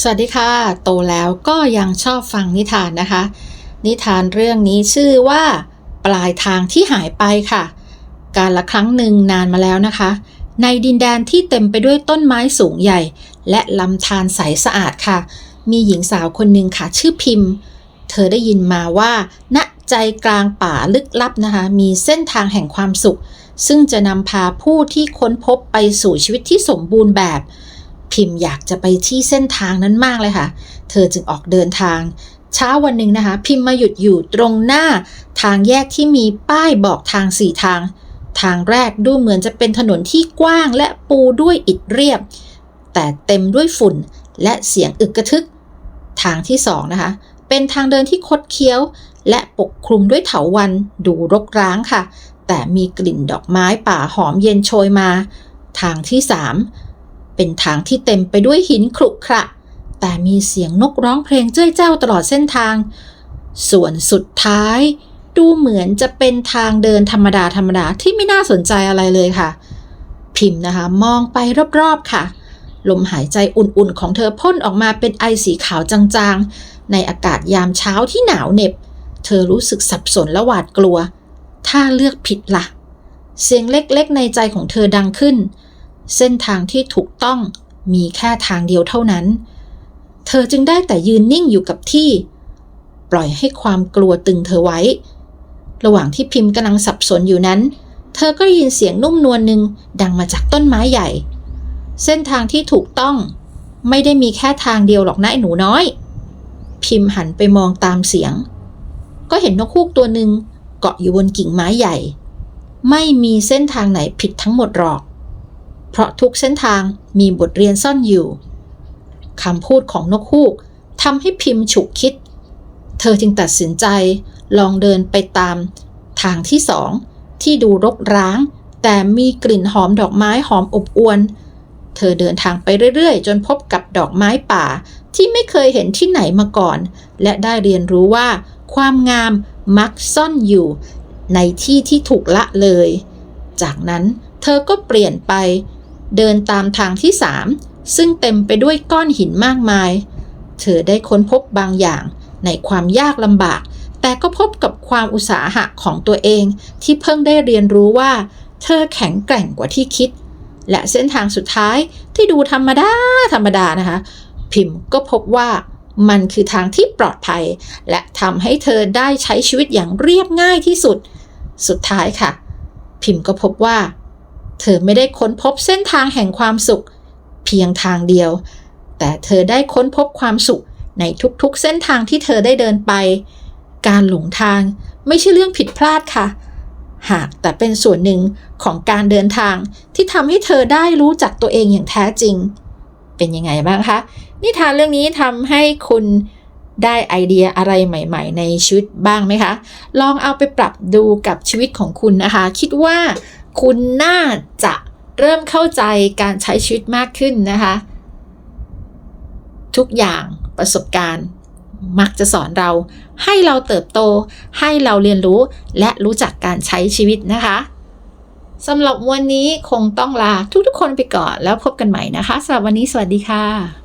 สวัสดีค่ะ โตแล้วก็ยังชอบฟังนิทานนะคะ นิทานเรื่องนี้ชื่อว่า ปลายทางที่หายไปค่ะ การละครั้งหนึ่งนานมาแล้วนะคะ ในดินแดนที่เต็มไปด้วยต้นไม้สูงใหญ่ และลำธารใสสะอาดค่ะ มีหญิงสาวคนหนึ่งค่ะชื่อพิมพ์ เธอได้ยินมาว่า ณใจกลางป่าลึกลับนะคะ มีเส้นทางแห่งความสุข ซึ่งจะนำพาผู้ที่ค้นพบไปสู่ชีวิตที่สมบูรณ์แบบ พิมพ์อยากจะไปที่เส้นทางนั้นมากเลยค่ะ เธอจึงออกเดินทาง เช้าวันหนึ่งนะคะ พิมพ์มาหยุดอยู่ตรงหน้าทางแยกที่มีป้ายบอกทางสี่ทาง ทางแรกดูเหมือนจะเป็นถนนที่กว้างและปูด้วยอิฐเรียบ แต่เต็มด้วยฝุ่นและเสียงอึกกระทึก ทางที่สองนะคะ เป็นทางเดินที่คดเคี้ยว และปกคลุมด้วยเถาวันดูรกร้างค่ะ แต่มีกลิ่นดอกไม้ป่าหอมเย็นโชยมา ทางที่สาม เป็นทางที่เต็มไปด้วยหินขรุขระ แต่มีเสียงนกร้องเพลงเจ้ยเจ้าตลอดเส้นทาง ส่วนสุดท้าย ดูเหมือนจะเป็นทางเดินธรรมดาธรรมดาที่ไม่น่าสนใจอะไรเลยค่ะ พิมพ์นะคะ มองไปรอบๆค่ะ ลมหายใจอุ่นๆของเธอพ่นออกมาเป็นไอสีขาวจางๆ ในอากาศยามเช้าที่หนาวเหน็บ เธอรู้สึกสับสนและหวาดกลัว ถ้าเลือกผิดละ่ะ เสียงเล็กๆในใจของเธอดังขึ้นเเส้นทางที่ถูกต้องมีแค่ทางเดียวเท่านั้น เธอจึงได้แต่ยืนนิ่งอยู่กับที่ ปล่อยให้ความกลัวตึงเธอไว้ ระหว่างที่พิมพ์กำลังสับสนอยู่นั้น เธอก็ได้ยินเสียงนุ่มนวลหนึ่งดังมาจากต้นไม้ใหญ่ เส้นทางที่ถูกต้องไม่ได้มีแค่ทางเดียวหรอกนะไอ้หนูน้อย พิมพ์หันไปมองตามเสียง ก็เห็นนกฮูกตัวหนึ่งเกาะอยู่บนกิ่งไม้ใหญ่ ไม่มีเส้นทางไหนผิดทั้งหมดหรอก เพราะทุกเส้นทางมีบทเรียนซ่อนอยู่คำพูดของนกฮูกทำให้พิมพ์ฉุกคิด เธอจึงตัดสินใจลองเดินไปตาม ทางที่สอง ที่ดูรกร้าง แต่มีกลิ่นหอมดอกไม้หอมอบอวลเธอเดินทางไปเรื่อยๆ จนพบกับดอกไม้ป่าที่ไม่เคยเห็นที่ไหนมาก่อน และได้เรียนรู้ว่า ความงามมักซ่อนอยู่ในที่ที่ถูกละเลย จากนั้นเธอก็เปลี่ยนไป เดินตามทางที่สามซึ่งเต็มไปด้วยก้อนหินมากมาย เธอได้ค้นพบบางอย่างในความยากลำบาก แต่ก็พบกับความอุตสาหะของตัวเองที่เพิ่งได้เรียนรู้ว่า เธอแข็งแกร่งกว่าที่คิด และเส้นทางสุดท้ายที่ดูธรรมดา ธรรมดานะคะ พิมพ์ก็พบว่ามันคือทางที่ปลอดภัย และทำให้เธอได้ใช้ชีวิตอย่างเรียบง่ายที่สุด สุดท้ายค่ะ พิมพ์ก็พบว่า เธอไม่ได้ค้นพบเส้นทางแห่งความสุข เพียงทางเดียว แต่เธอได้ค้นพบความสุขในทุกๆเส้นทางที่เธอได้เดินไป การหลงทางไม่ใช่เรื่องผิดพลาดค่ะ หากแต่เป็นส่วนหนึ่งของการเดินทางที่ทำให้เธอได้รู้จักตัวเองอย่างแท้จริง เป็นยังไงบ้างคะ นิทานเรื่องนี้ทำให้คุณได้ไอเดียอะไรใหม่ ๆ ในชีวิตบ้างไหมคะ ลองเอาไปปรับดูกับชีวิตของคุณนะคะ คิดว่า คุณน่าจะเริ่มเข้าใจการใช้ชีวิตมากขึ้นนะคะ ทุกอย่างประสบการณ์มักจะสอนเรา ให้เราเติบโต ให้เราเรียนรู้และรู้จักการใช้ชีวิตนะคะสำหรับวันนี้คงต้องลาทุกๆคนไปก่อนแล้วพบกันใหม่นะคะสำหรับวันนี้สวัสดีค่ะ